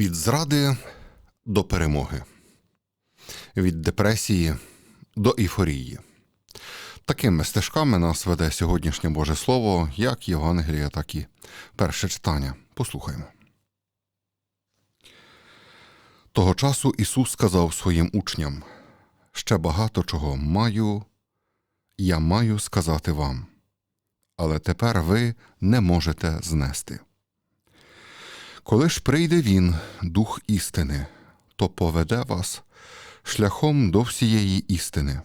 Від зради до перемоги, від депресії до ейфорії. Такими стежками нас веде сьогоднішнє Боже Слово, як Євангелія, так і перше читання. Послухаймо. Того часу Ісус сказав своїм учням: ще багато чого маю, я маю сказати вам, але тепер ви не можете знести. Коли ж прийде він, дух істини, то поведе вас шляхом до всієї істини,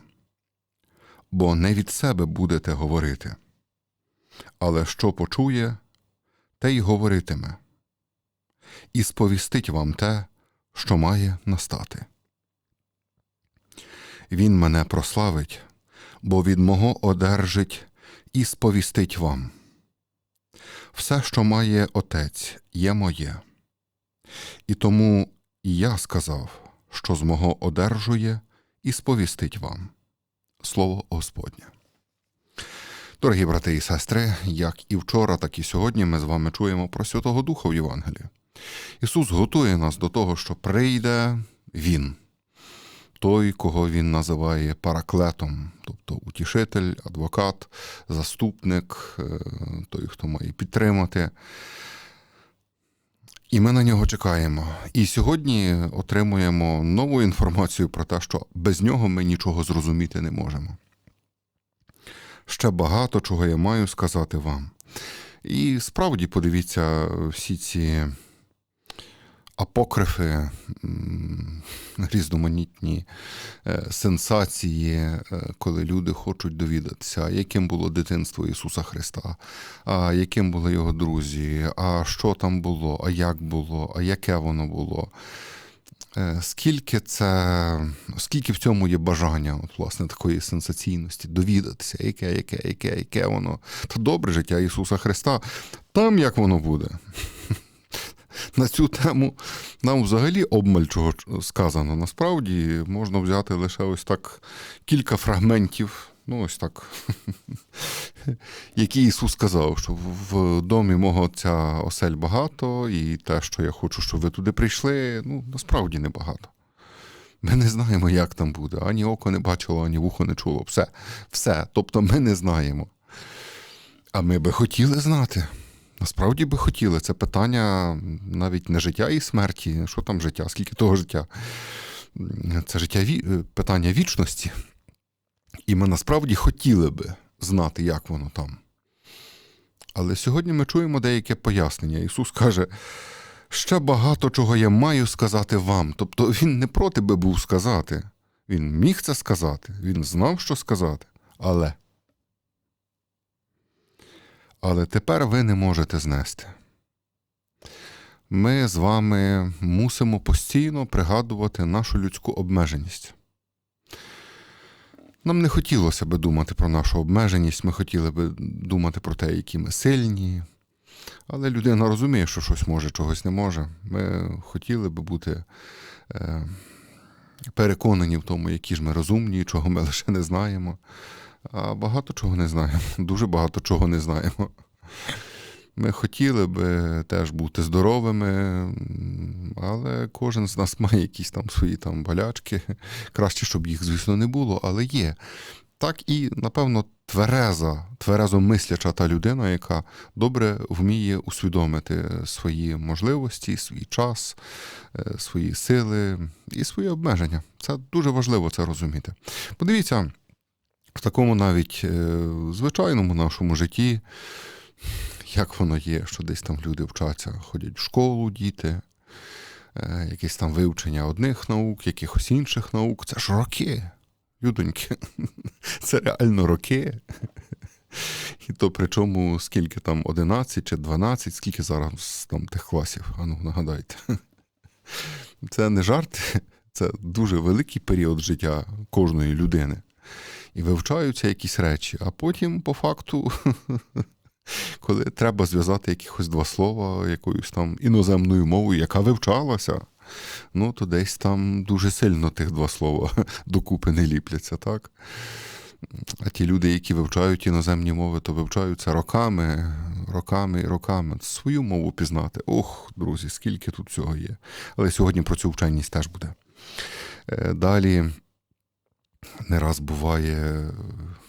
бо не від себе будете говорити, але що почує, те й говоритиме, і сповістить вам те, що має настати. Він мене прославить, бо від мого одержить і сповістить вам. Все, що має Отець, є моє. І тому і я сказав, що з мого одержує і сповістить вам. Слово Господнє. Дорогі брати і сестри, як і вчора, так і сьогодні ми з вами чуємо про Святого Духа в Євангелії. Ісус готує нас до того, що прийде Він, той, кого Він називає параклетом, тобто утішитель, адвокат, заступник, е, той, хто має підтримати. І ми на нього чекаємо. І сьогодні отримуємо нову інформацію про те, що без нього ми нічого зрозуміти не можемо. Ще багато чого я маю сказати вам. І справді подивіться всі ці апокрифи, різноманітні е, сенсації, е, коли люди хочуть довідатися, яким було дитинство Ісуса Христа, а яким були його друзі, а що там було, а як було, а яке воно було. Е, скільки це, скільки в цьому є бажання, от, власне, такої сенсаційності, довідатися, яке, яке, яке, яке воно. Та добре життя Ісуса Христа, там як воно буде. На цю тему нам взагалі обмаль чого сказано. Насправді можна взяти лише ось так кілька фрагментів, ну ось так, які Ісус сказав, що в домі мого Отця осель багато, і те, що я хочу, щоб ви туди прийшли, ну насправді небагато. Ми не знаємо, як там буде. Ані око не бачило, ані вухо не чуло. Все. Все. Тобто ми не знаємо. А ми би хотіли знати. Насправді би хотіли. Це питання навіть не життя і смерті. Що там життя? Скільки того життя? Це життя питання вічності. І ми насправді хотіли би знати, як воно там. Але сьогодні ми чуємо деяке пояснення. Ісус каже, ще багато чого я маю сказати вам. Тобто Він не проти би був сказати. Він міг це сказати, він знав, що сказати. Але але тепер ви не можете знести. Ми з вами мусимо постійно пригадувати нашу людську обмеженість. Нам не хотілося би думати про нашу обмеженість, ми хотіли би думати про те, які ми сильні. Але людина розуміє, що щось може, чогось не може. Ми хотіли би бути е, переконані в тому, які ж ми розумні, чого ми лише не знаємо. Багато чого не знаємо. Дуже багато чого не знаємо. Ми хотіли би теж бути здоровими, але кожен з нас має якісь там свої там болячки. Краще, щоб їх, звісно, не було, але є. Так і, напевно, твереза, тверезо мисляча та людина, яка добре вміє усвідомити свої можливості, свій час, е, свої сили і свої обмеження. Це дуже важливо це розуміти. Подивіться в такому навіть е, звичайному нашому житті, як воно є, що десь там люди вчаться, ходять в школу, діти, е, якесь там вивчення одних наук, якихось інших наук. Це ж роки, людоньки. Це реально роки. І то причому скільки там 11 чи 12, скільки зараз там тих класів, ану, нагадайте. Це не жарт, це дуже великий період життя кожної людини і вивчаються якісь речі, а потім, по факту, коли треба зв'язати якихось два слова якоюсь там іноземною мовою, яка вивчалася, ну то десь там дуже сильно тих два слова докупи не ліпляться, так? А ті люди, які вивчають іноземні мови, то вивчають це роками, роками і роками. Свою мову пізнати. Ох, друзі, скільки тут всього є. Але сьогодні про цю вченість теж буде. Е, Далі не раз буває,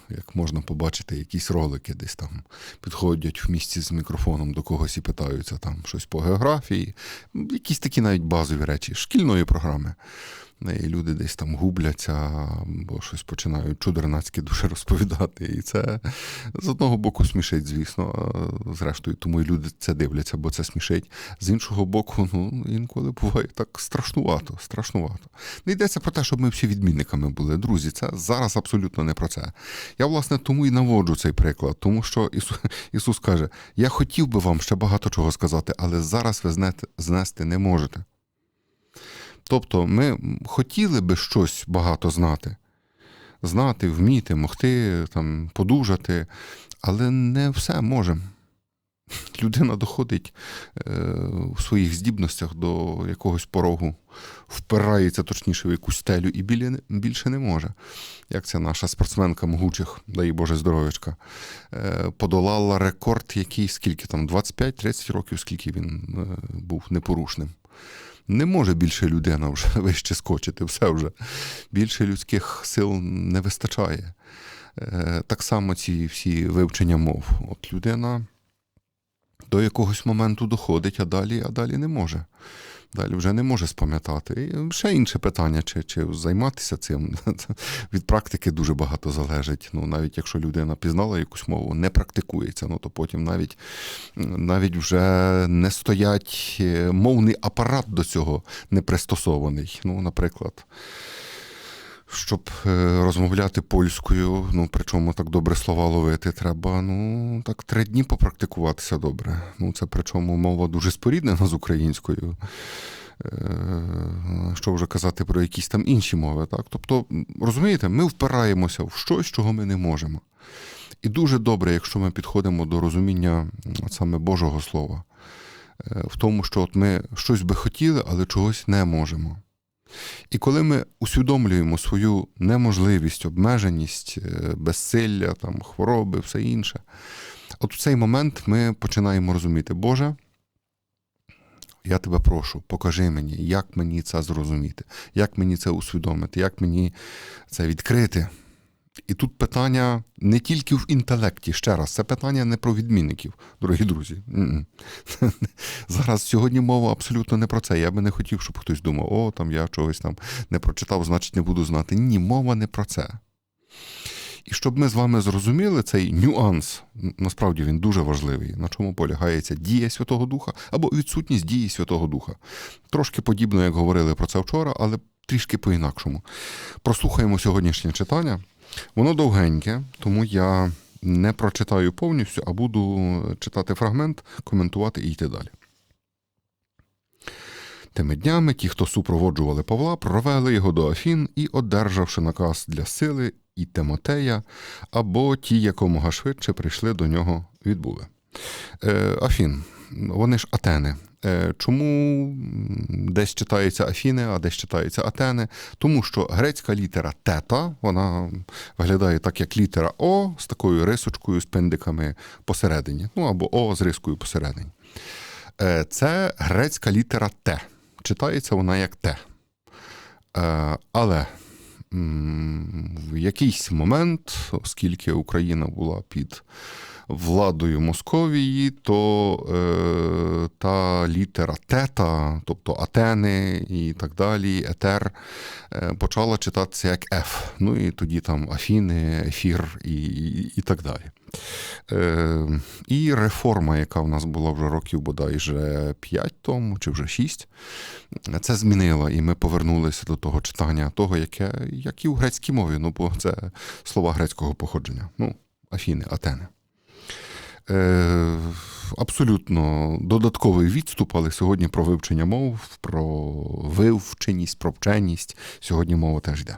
як можна побачити, якісь ролики десь там підходять в місці з мікрофоном до когось і питаються там щось по географії, якісь такі навіть базові речі шкільної програми. І люди десь там губляться, бо щось починають чудернацькі дуже розповідати. І це з одного боку смішить, звісно. Зрештою, тому і люди це дивляться, бо це смішить. З іншого боку, ну інколи буває так страшнувато, страшнувато. Не йдеться про те, щоб ми всі відмінниками були. Друзі, це зараз абсолютно не про це. Я, власне, тому і наводжу цей приклад, тому що Ісус, Ісус каже: Я хотів би вам ще багато чого сказати, але зараз ви знести не можете. Тобто ми хотіли би щось багато знати, знати, вміти, могти, там, подужати, але не все можемо. Людина доходить е, у своїх здібностях до якогось порогу, впирається точніше в якусь стелю і білі, більше не може. Як ця наша спортсменка Могучих, дай Боже здоров'ячка, е, подолала рекорд, який скільки там, 25-30 років, скільки він е, був непорушним. Не може більше людина вже вище скочити, все вже. Більше людських сил не вистачає. Е, Так само ці всі вивчення мов. От людина до якогось моменту доходить, а далі, а далі не може. Далі вже не може спам'ятати. І ще інше питання, чи чи займатися цим. Від практики дуже багато залежить. Ну, Навіть якщо людина пізнала якусь мову, не практикується, ну то потім навіть навіть вже не стоять е, мовний апарат до цього не пристосований. Ну, Наприклад, щоб е, розмовляти польською, ну причому так добре слова ловити, треба ну так три дні попрактикуватися добре. Ну це причому мова дуже споріднена з українською. Е, що вже казати про якісь там інші мови. Так? Тобто, розумієте, ми впираємося в щось, чого ми не можемо. І дуже добре, якщо ми підходимо до розуміння саме Божого Слова, е, в тому, що от ми щось би хотіли, але чогось не можемо. І коли ми усвідомлюємо свою неможливість, обмеженість, е, безсилля, там, хвороби, все інше, от в цей момент ми починаємо розуміти, Боже, я тебе прошу, покажи мені, як мені це зрозуміти, як мені це усвідомити, як мені це відкрити. І тут питання не тільки в інтелекті, ще раз, це питання не про відмінників, дорогі друзі. Зараз сьогодні мова абсолютно не про це. Я би не хотів, щоб хтось думав, о, там я чогось там не прочитав, значить не буду знати. Ні, мова не про це. І щоб ми з вами зрозуміли цей нюанс, насправді він дуже важливий, на чому полягається дія Святого Духа або відсутність дії Святого Духа. Трошки подібно, як говорили про це вчора, але трішки по-інакшому. Прослухаємо сьогоднішнє читання. Воно довгеньке, тому я не прочитаю повністю, а буду читати фрагмент, коментувати і йти далі. Тими днями ті, хто супроводжували Павла, провели його до Афін і, одержавши наказ для сили і Тимотея, або ті, якомога швидше прийшли до нього, відбули. Е, Афін, вони ж Атени. Е, чому десь читається Афіни, а десь читається Атени? Тому що грецька літера тета, вона виглядає так, як літера О з такою рисочкою, з пиндиками посередині, ну або О з рискою посередині. Е, це грецька літера Т. Читається вона як Т. Е, але в якийсь момент, оскільки Україна була під владою Московії, то е, та літера тета, тобто Атени і так далі, Етер, е, почала читатися як Ф. Ну і тоді там Афіни, Ефір і, і, і так далі. Е, І реформа, яка в нас була вже років бодай вже 5 тому, чи вже 6, це змінила, і ми повернулися до того читання, того, яке як і у грецькій мові, ну бо це слова грецького походження. Ну, Афіни, Атени. Е, Абсолютно додатковий відступ, але сьогодні про вивчення мов, про вивченість, про вченість. Сьогодні мова теж йде.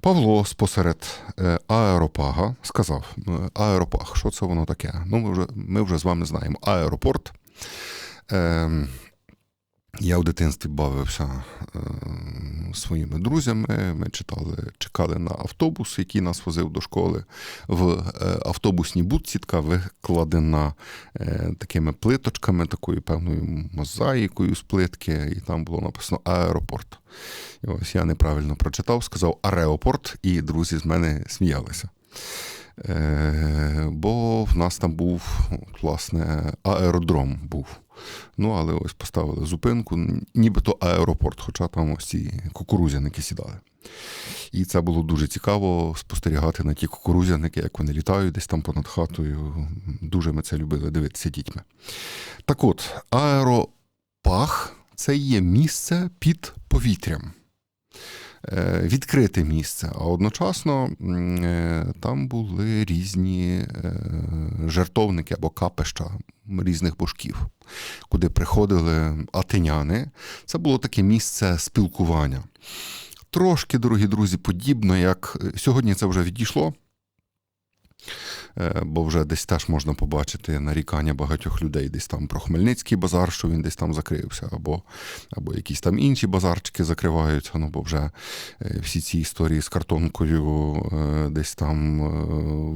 Павло спосеред е, аеропага сказав: «Е, аеропаг, що це воно таке? Ну, Ми вже ми вже з вами знаємо. Аеропорт. Я в дитинстві бавився е, своїми друзями. Ми читали, чекали на автобус, який нас возив до школи. В е, автобусній будці викладена е, такими плиточками, такою певною мозаїкою з плитки, і там було написано аеропорт. І ось я неправильно прочитав, сказав ареопорт, і друзі з мене сміялися. Е, Бо в нас там був, власне, аеродром був. Ну, але ось поставили зупинку, нібито аеропорт, хоча там ось ці кукурузяники сідали. І це було дуже цікаво спостерігати на ті кукурузяники, як вони літають десь там понад хатою. Дуже ми це любили дивитися дітьми. Так от, аеропах це є місце під повітрям. Е, Відкрите місце, а одночасно е, там були різні е, жертовники або капища різних божків, куди приходили атеняни. Це було таке місце спілкування. Трошки, дорогі друзі, подібно, як сьогодні це вже відійшло. Е, Бо вже десь теж можна побачити нарікання багатьох людей десь там про Хмельницький базар, що він десь там закрився, або, або якісь там інші базарчики закриваються. Ну, бо вже е, всі ці історії з картонкою е, десь там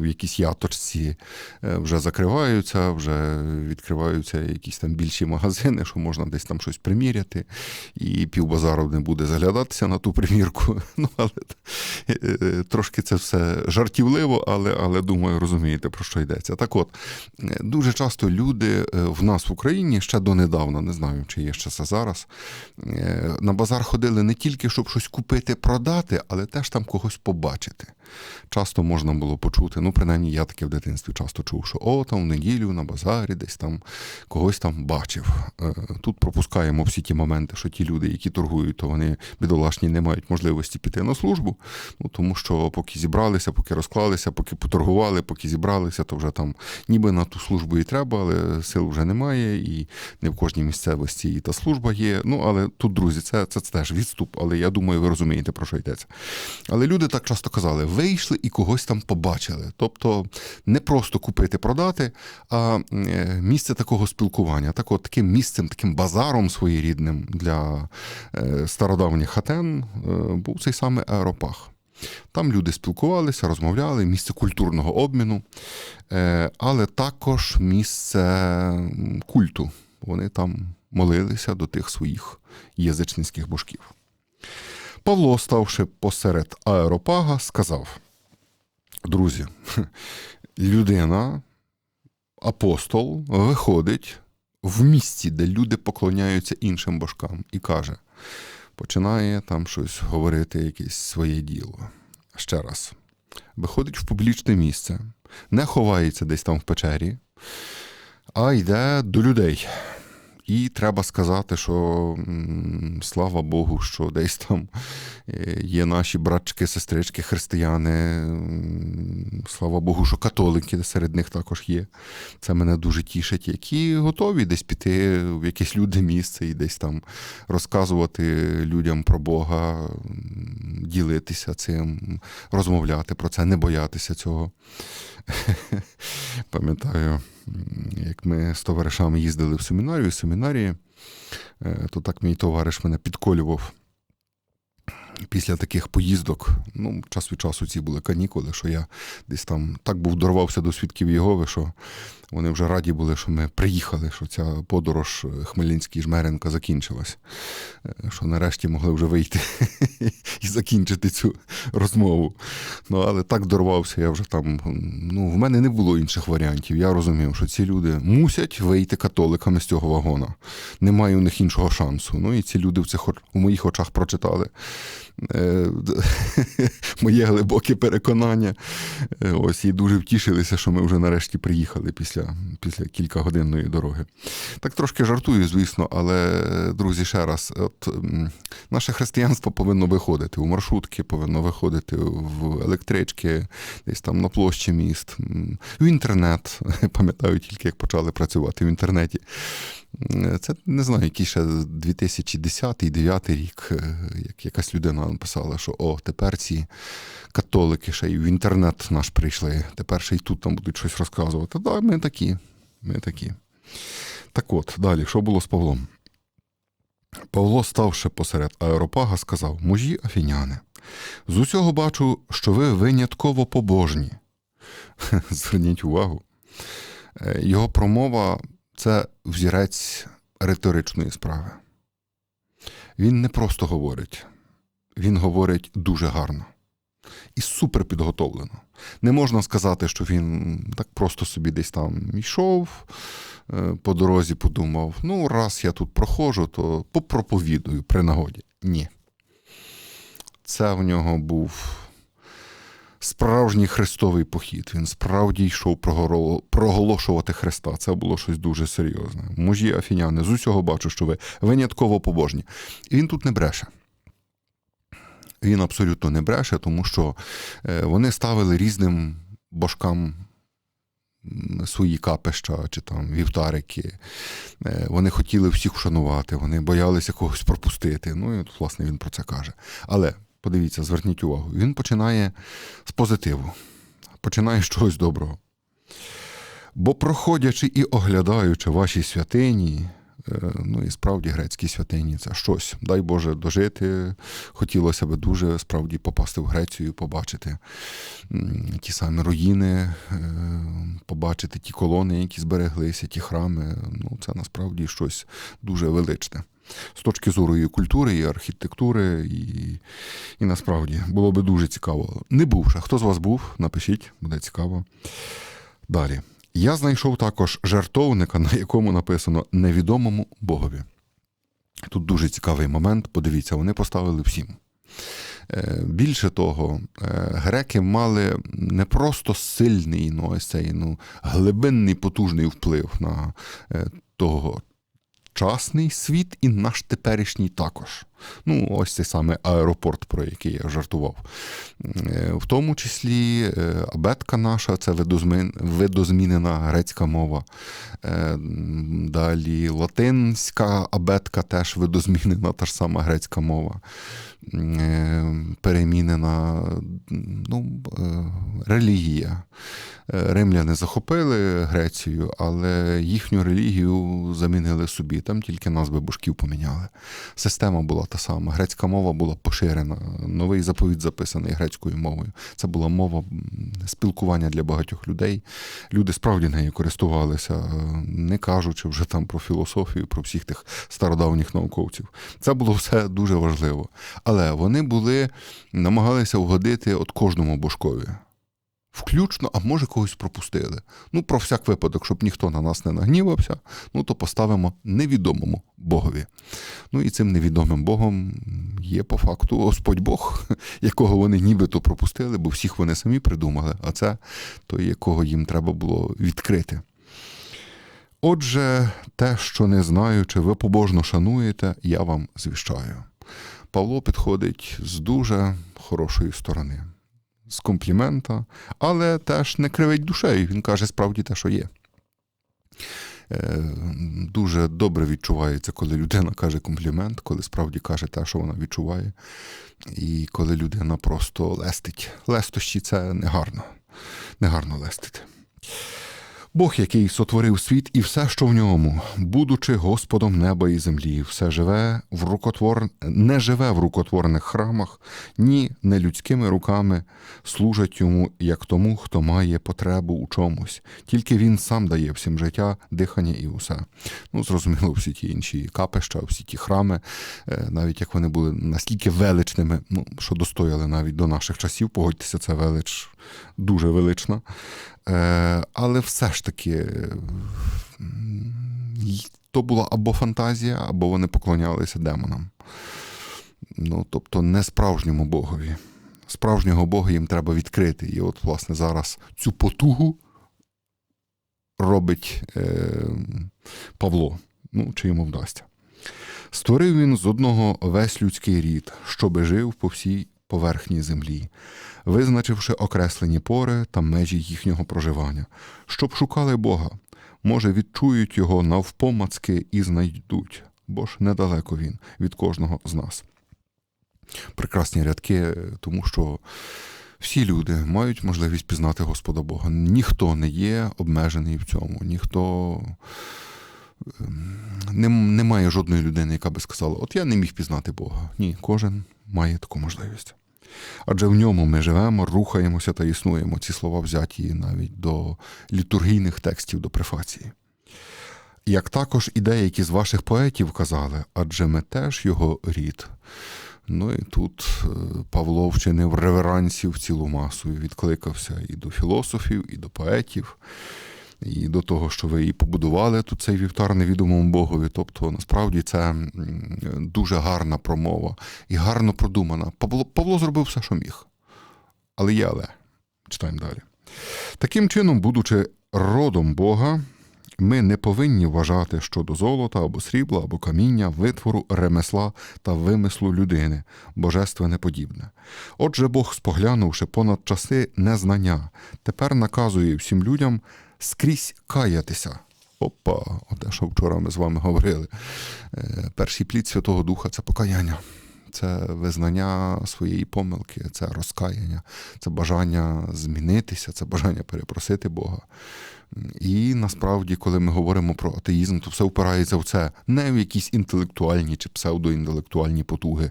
в якійсь яточці вже закриваються, вже відкриваються якісь там більші магазини, що можна десь там щось приміряти, і півбазару не буде заглядатися на ту примірку. Ну, але трошки це все жартівливо, але, але думаю, розумієте, про що йдеться. Так от, е, дуже часто люди е, в нас в Україні ще донедавна, не знаю, чи є ще це зараз, е, на базар ходили не тільки, щоб щось купити, продати, але теж там когось побачити. Часто можна було почути, ну, принаймні, я таке в дитинстві часто чув, що о, там в неділю на базарі десь там когось там бачив. Е, Тут пропускаємо всі ті моменти, що ті люди, які торгують, то вони бідолашні не мають можливості піти на службу. Ну, тому що поки зібралися, поки розклалися, поки поторгували, поки зібралися, то вже там ніби на ту службу і треба, але сил вже немає, і не в кожній місцевості і та служба є. Ну, але тут, друзі, це, це, це теж відступ, але я думаю, ви розумієте, про що йдеться. Але люди так часто казали: вийшли і когось там побачили. Тобто не просто купити, продати, а е, місце такого спілкування. Так от таким місцем, таким базаром своєрідним для е, стародавніх хатен е, був цей самий аеропах. Там люди спілкувалися, розмовляли, місце культурного обміну, але також місце культу. Вони там молилися до тих своїх язичницьких божків. Павло, ставши посеред аеропага, сказав: Друзі, людина, апостол, виходить в місці, де люди поклоняються іншим божкам, і каже: починає там щось говорити, якесь своє діло. Ще раз, виходить в публічне місце, не ховається десь там в печері, а йде до людей. І треба сказати, що слава Богу, що десь там е, є наші братчики, сестрички, християни. Слава Богу, що католики серед них також є. Це мене дуже тішить, які готові десь піти в якесь людне місце і десь там розказувати людям про Бога, ділитися цим, розмовляти про це, не боятися цього. Пам'ятаю, як ми з товаришами їздили в семінарію, в семінарії, е, то так мій товариш мене підколював. Після таких поїздок, ну, час від часу ці були канікули, що я десь там так був дорвався до свідків Єгови, що вони вже раді були, що ми приїхали, що ця подорож е, Хмельницький Жмеренка закінчилась, Е, що нарешті могли вже вийти і закінчити цю розмову. Ну, але так дорвався, я вже там. Ну, в мене не було інших варіантів. Я розумів, що ці люди мусять вийти католиками з цього вагона. Немає у них іншого шансу. Ну і ці люди в цих у моїх очах прочитали моє глибоке переконання. Е, Ось і дуже втішилися, що ми вже нарешті приїхали після, після кількагодинної дороги. Так трошки жартую, звісно, але, друзі, ще раз, от наше християнство повинно виходити у маршрутки, повинно виходити в електрички, десь там на площі міст, в інтернет. Пам'ятаю тільки, як почали працювати в інтернеті. Це не знаю, який ще 2010-2009 рік, е, як якась людина написала, що о, тепер ці католики ще й в інтернет наш прийшли, тепер ще й тут там будуть щось розказувати. Так, ми такі. Ми такі. Так от, далі, що було з Павлом? Павло, ставши посеред аеропага, сказав: Мужі афіняни, з усього бачу, що ви винятково побожні. Зверніть увагу. Е, Його промова це взірець риторичної справи. Він не просто говорить, він говорить дуже гарно і супер підготовлено. Не можна сказати, що він так просто собі десь там йшов, е, по дорозі подумав: ну, раз я тут проходжу, то попроповідую при нагоді. Ні. Це в нього був справжній хрестовий похід. Він справді йшов проголошувати Христа. Це було щось дуже серйозне. Мужі афіняни, з усього бачу, що ви винятково побожні. І він тут не бреше. Він абсолютно не бреше, тому що е, вони ставили різним божкам свої капища чи там вівтарики. Е, Вони хотіли всіх вшанувати, вони боялися когось пропустити. Ну і от, власне він про це каже. Але подивіться, зверніть увагу, він починає з позитиву, починає з чогось доброго. Бо проходячи і оглядаючи ваші святині, ну і справді грецькі святині це щось. Дай Боже дожити. Хотілося б дуже справді попасти в Грецію, побачити ті самі руїни, е, побачити ті колони, які збереглися, ті храми. Ну, це насправді щось дуже величне. З точки зору і культури, і архітектури, і, і насправді було би дуже цікаво. Не був ще. Хто з вас був? Напишіть, буде цікаво. Далі. Я знайшов також жартовника, на якому написано невідомому Богові. Тут дуже цікавий момент. Подивіться, вони поставили всім. Е, Більше того, е, греки мали не просто сильний, ну, ось цей ну, глибинний потужний вплив на е, того часний світ і наш теперішній також. Ну, ось цей саме аеропорт, про який я жартував. Е, В тому числі е, абетка наша це видозмінена грецька мова. Е, Далі латинська абетка теж видозмінена, та ж сама грецька мова. Е, Перемінена ну, е, релігія. Е, Римляни захопили Грецію, але їхню релігію замінили собі. Там тільки назви божків поміняли. Система була та сама. Грецька мова була поширена. Новий заповіт записаний грецькою мовою. Це була мова спілкування для багатьох людей. Люди справді нею користувалися, не кажучи вже там про філософію, про всіх тих стародавніх науковців. Це було все дуже важливо. Але вони були, намагалися угодити от кожному божкові. Включно, а може когось пропустили. Ну, про всяк випадок, щоб ніхто на нас не нагнівався, ну то поставимо невідомому Богові. Ну і цим невідомим Богом є по факту Господь Бог, якого вони нібито пропустили, бо всіх вони самі придумали, а це той, якого їм треба було відкрити. Отже, те, що не знаю, чи ви побожно шануєте, я вам звіщаю. Павло підходить з дуже хорошої сторони, з комплімента, але теж не кривить душею. Він каже справді те, що є. Е, Дуже добре відчувається, коли людина каже комплімент, коли справді каже те, що вона відчуває, і коли людина просто лестить. Лестощі це негарно. Негарно лестити. Бог, який сотворив світ і все, що в ньому, будучи Господом неба і землі, все живе в рукотвор... не живе в рукотворних храмах, ні не людськими руками служать йому, як тому, хто має потребу у чомусь. Тільки він сам дає всім життя, дихання і усе. Ну, зрозуміло, всі ті інші капища, всі ті храми, е, навіть як вони були настільки величними, ну, що достояли навіть до наших часів, погодьтеся, це велич дуже велична. Е, Але все ж таки е, то була або фантазія, або вони поклонялися демонам. Ну, тобто не справжньому Богові. Справжнього Бога їм треба відкрити. І от, власне, зараз цю потугу робить е, Павло. Ну, чи йому вдасться. Створив він з одного весь людський рід, щоби жив по всій поверхні землі, визначивши окреслені пори та межі їхнього проживання, щоб шукали Бога, може, відчують його навпомацки і знайдуть, бо ж недалеко він від кожного з нас. Прекрасні рядки, тому що всі люди мають можливість пізнати Господа Бога. Ніхто не є обмежений в цьому, ніхто нем- немає жодної людини, яка би сказала, от я не міг пізнати Бога. Ні, кожен має таку можливість. Адже в ньому ми живемо, рухаємося та існуємо. Ці слова взяті навіть до літургійних текстів, до префації. Як також і деякі з ваших поетів казали, адже ми теж його рід. Ну і тут е, Павло вчинив реверансів цілу масу відкликався і до філософів, і до поетів, і до того, що ви і побудували тут цей вівтар невідомому Богові. Тобто, насправді це дуже гарна промова і гарно продумана. Павло, Павло зробив все, що міг. Але є але. Читаємо далі. Таким чином, будучи родом Бога, ми не повинні вважати щодо золота або срібла, або каміння, витвору, ремесла та вимислу людини, божественне подібне. Отже, Бог, споглянувши понад часи незнання, тепер наказує всім людям скрізь каятися. Опа, оте, що вчора ми з вами говорили. Е, Перший плід Святого Духа це покаяння. Це визнання своєї помилки, це розкаяння, це бажання змінитися, це бажання перепросити Бога. І насправді, коли ми говоримо про атеїзм, то все впирається в це не в якісь інтелектуальні чи псевдоінтелектуальні потуги,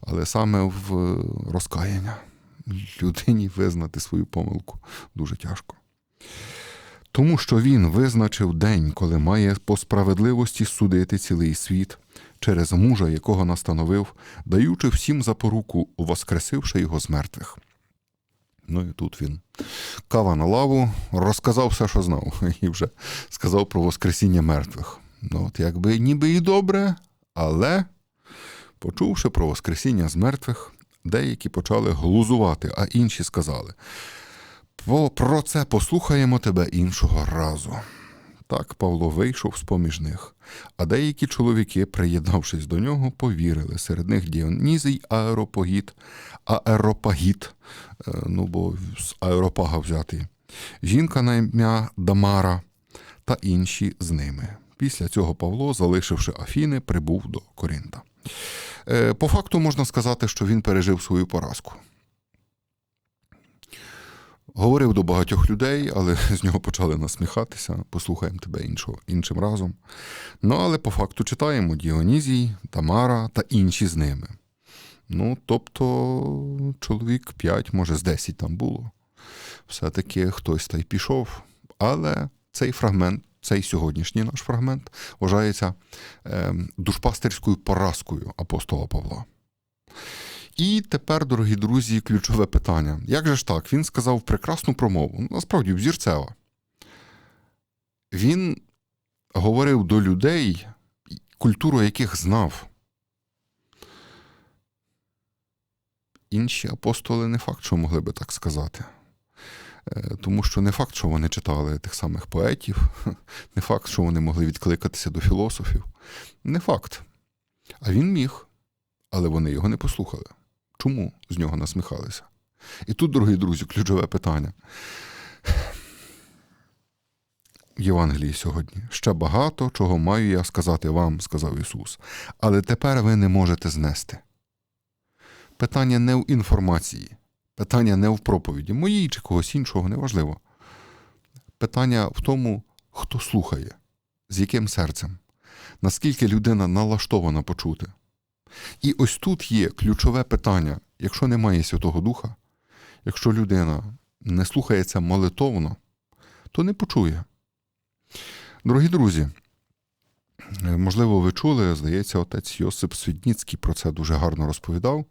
але саме в розкаяння. Людині визнати свою помилку дуже тяжко. Тому що він визначив день, коли має по справедливості судити цілий світ через мужа, якого настановив, даючи всім запоруку, воскресивши його з мертвих. Ну і тут він кава на лаву, розказав все, що знав, і вже сказав про Воскресіння мертвих. Ну, от якби ніби і добре, але, почувши про Воскресіння з мертвих, деякі почали глузувати, а інші сказали: «По- про це послухаємо тебе іншого разу. Так Павло вийшов з поміж них, а деякі чоловіки, приєднавшись до нього, повірили. Серед них Діонізій Аеропогіт, Аеропагіт, е, ну бо з аеропага взятий, жінка на ім'я Дамара та інші з ними. Після цього Павло, залишивши Афіни, прибув до Коринта. Е, По факту можна сказати, що він пережив свою поразку. Говорив до багатьох людей, але з нього почали насміхатися. Послухаємо тебе іншого, іншим разом. Ну, але по факту читаємо Діонізій, Тамара та інші з ними. Ну, тобто, чоловік 5, може, з 10 там було. Все-таки хтось та й пішов. Але цей фрагмент, цей сьогоднішній наш фрагмент, вважається е, душпастерською поразкою апостола Павла. І тепер, дорогі друзі, ключове питання. Як же ж так? Він сказав прекрасну промову, насправді взірцева. Він говорив до людей, культуру яких знав. Інші апостоли не факт, що могли би так сказати. Е, Тому що не факт, що вони читали тих самих поетів, не факт, що вони могли відкликатися до філософів. Не факт. А він міг, але вони його не послухали. Чому з нього насміхалися? І тут, дорогі друзі, ключове питання. В Євангелії сьогодні ще багато чого маю я сказати вам, сказав Ісус, але тепер ви не можете знести. Питання не в інформації, питання не в проповіді, моїй чи когось іншого, неважливо. Питання в тому, хто слухає, з яким серцем, наскільки людина налаштована почути. І ось тут є ключове питання: якщо немає Святого Духа, якщо людина не слухається молитовно, то не почує. Дорогі друзі, можливо, ви чули, здається, отець Йосип Свідніцький про це дуже гарно розповідав.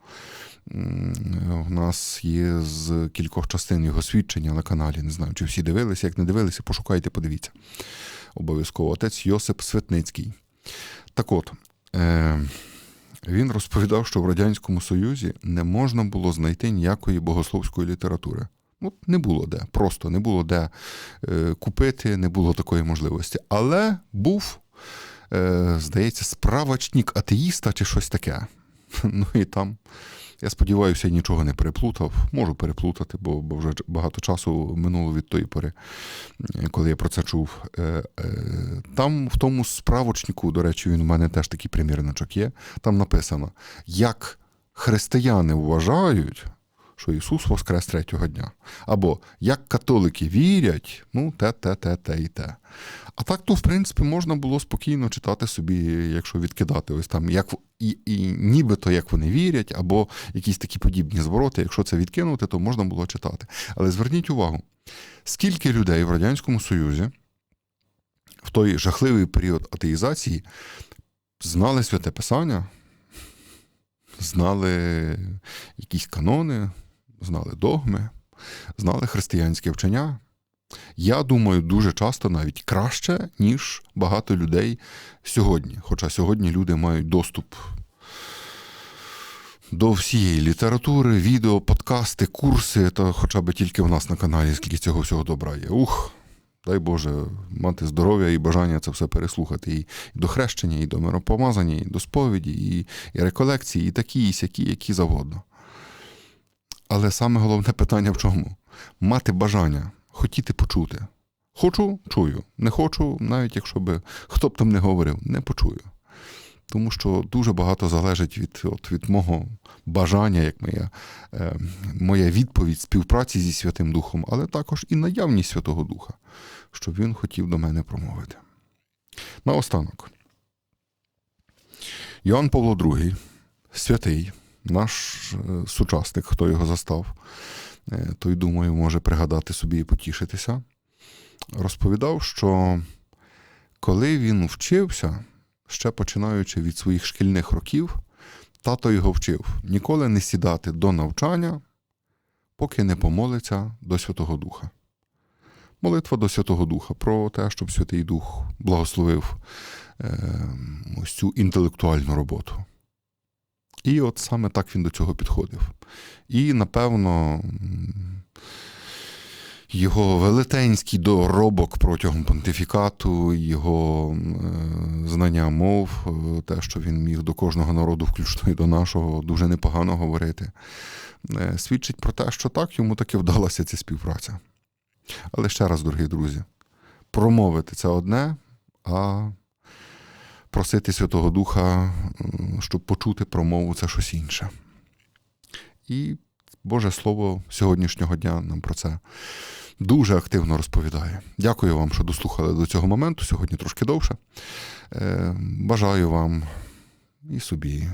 У нас є з кількох частин його свідчення на каналі. Не знаю, чи всі дивилися. Як не дивилися, пошукайте, подивіться. Обов'язково отець Йосип Светницький. Так от, е, він розповідав, що в Радянському Союзі не можна було знайти ніякої богословської літератури. Ну, не було де, просто не було де е, купити, не було такої можливості. Але був, е, здається, справочник атеїста чи щось таке. Ну і там, я сподіваюся, я нічого не переплутав. Можу переплутати, бо, вже багато часу минуло від тої пори, коли я про це чув. Е, е, Там, в тому справочнику, до речі, він у мене теж такий примірничок є. Там написано, як християни вважають, що Ісус воскрес третього дня. Або як католики вірять, ну те, те, те, те і те. А так то, в принципі, можна було спокійно читати собі, якщо відкидати ось там, як і, і нібито як вони вірять, або якісь такі подібні звороти. Якщо це відкинути, то можна було читати. Але зверніть увагу, скільки людей в Радянському Союзі в той жахливий період атеїзації знали святе Писання, знали якісь канони, знали догми, знали християнське вчення. Я думаю, дуже часто навіть краще, ніж багато людей сьогодні. Хоча сьогодні люди мають доступ до всієї літератури, відео, подкасти, курси, та хоча б тільки в нас на каналі, скільки цього всього добра є. Ух, дай Боже, мати здоров'я і бажання це все переслухати. І до хрещення, і до миропомазання, і до сповіді, і, і реколекції, і такі, і сякі, які завгодно. Але саме головне питання в чому? Мати бажання, хотіти почути. Хочу, чую. Не хочу, навіть якщо би хто б там не говорив, не почую. Тому що дуже багато залежить від, от, від мого бажання, як моя, е, моя відповідь співпраці зі Святим Духом, але також і наявність Святого Духа, щоб він хотів до мене промовити. Наостанок. Йоанн Павло II, святий, наш е, сучасник, хто його застав, е, той, думаю, може пригадати собі і потішитися, розповідав, що коли він вчився, ще починаючи від своїх шкільних років, тато його вчив ніколи не сідати до навчання, поки не помолиться до Святого Духа. Молитва до Святого Духа про те, щоб Святий Дух благословив е, ось цю інтелектуальну роботу. І от саме так він до цього підходив. І, напевно, його велетенський доробок протягом понтифікату, його е, знання мов, е, те, що він міг до кожного народу, включно і до нашого, дуже непогано говорити, е, свідчить про те, що так йому таки вдалася ця співпраця. Але ще раз, дорогі друзі, промовити це одне, а просити Святого Духа, щоб почути промову, це щось інше. І Боже Слово сьогоднішнього дня нам про це дуже активно розповідає. Дякую вам, що дослухали до цього моменту. Сьогодні трошки довше. Е, Бажаю вам і собі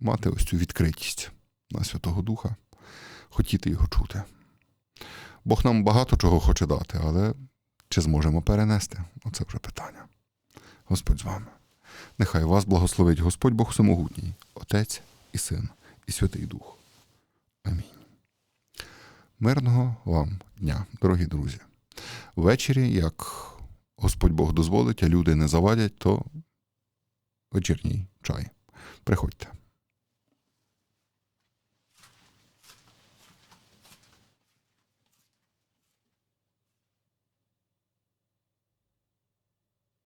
мати ось цю відкритість на Святого Духа, хотіти його чути. Бог нам багато чого хоче дати, але чи зможемо перенести? Оце вже питання. Господь з вами. Нехай вас благословить Господь Бог Всемогутній, Отець і Син, і Святий Дух. Амінь. Мирного вам дня, дорогі друзі. Ввечері, як Господь Бог дозволить, а люди не завадять, то вечірній чай. Приходьте.